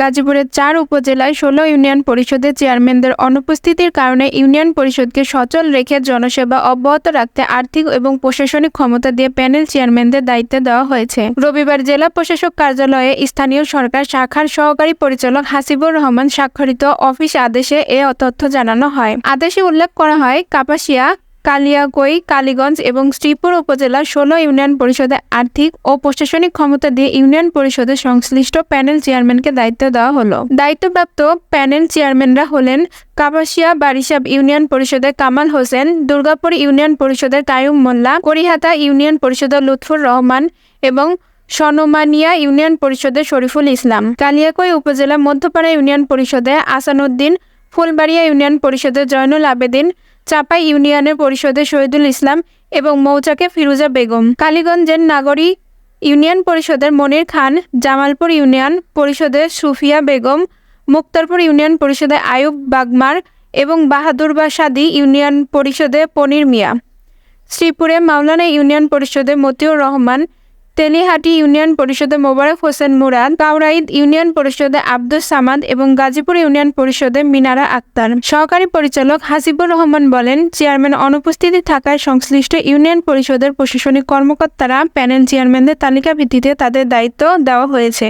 গাজীপুরের চার উপজেলায় ষোলো ইউনিয়ন পরিষদের চেয়ারম্যানদের অনুপস্থিতির কারণে ইউনিয়ন পরিষদকে সচল রেখে জনসেবা অব্যাহত রাখতে আর্থিক এবং প্রশাসনিক ক্ষমতা দিয়ে প্যানেল চেয়ারম্যানদের দায়িত্ব দেওয়া হয়েছে। রবিবার জেলা প্রশাসক কার্যালয়ে স্থানীয় সরকার শাখার সহকারী পরিচালক হাসিবুর রহমান স্বাক্ষরিত অফিস আদেশে এ তথ্য জানানো হয়। আদেশে উল্লেখ করা হয়, কাপাসিয়া কালিয়াকৈর কালীগঞ্জ এবং শ্রীপুর উপজেলার ষোলো ইউনিয়ন পরিষদে আর্থিক ও প্রশাসনিক ক্ষমতা দিয়ে ইউনিয়ন পরিষদের সংশ্লিষ্ট প্যানেল চেয়ারম্যানকে দায়িত্ব দেওয়া হলো। দায়িত্বপ্রাপ্ত প্যানেল চেয়ারম্যানরা হলেন কাপাসিয়া বারিসাব ইউনিয়ন পরিষদের কামাল হোসেন, দুর্গাপুর ইউনিয়ন পরিষদের কায়ুম মোল্লা, করিহাতা ইউনিয়ন পরিষদের লুৎফুর রহমান এবং সনমানিয়া ইউনিয়ন পরিষদের শরীফুল ইসলাম। কালিয়াকৈর উপজেলা মধ্যপাড়া ইউনিয়ন পরিষদে আসানুদ্দিন ফুলবাড়িয়া ইউনিয়ন পরিষদের জয়নুল আবেদিন, চাপাই ইউনিয়নের পরিষদে শহীদুল ইসলাম এবং মৌচাকে ফিরুজা বেগম। কালীগঞ্জের নাগরী ইউনিয়ন পরিষদের মনির খান, জামালপুর ইউনিয়ন পরিষদের সুফিয়া বেগম, মুক্তারপুর ইউনিয়ন পরিষদে আয়ুব বাগমার এবং বাহাদুরবাসাদি ইউনিয়ন পরিষদে পনির মিয়া। শ্রীপুরে মাওলানা ইউনিয়ন পরিষদে মতিউর রহমান তেলিহাটি ইউনিয়ন পরিষদে মোবারক হোসেন মুরাদ, কাউরাইদ ইউনিয়ন পরিষদে আব্দুল সামাদ এবং গাজীপুর ইউনিয়ন পরিষদে মিনারা আক্তার। সহকারী পরিচালক হাসিবুর রহমান বলেন, চেয়ারম্যান অনুপস্থিতি থাকায় সংশ্লিষ্ট ইউনিয়ন পরিষদের প্রশাসনিক কর্মকর্তারা প্যানেল চেয়ারম্যানদের তালিকা ভিত্তিতে তাদের দায়িত্ব দেওয়া হয়েছে।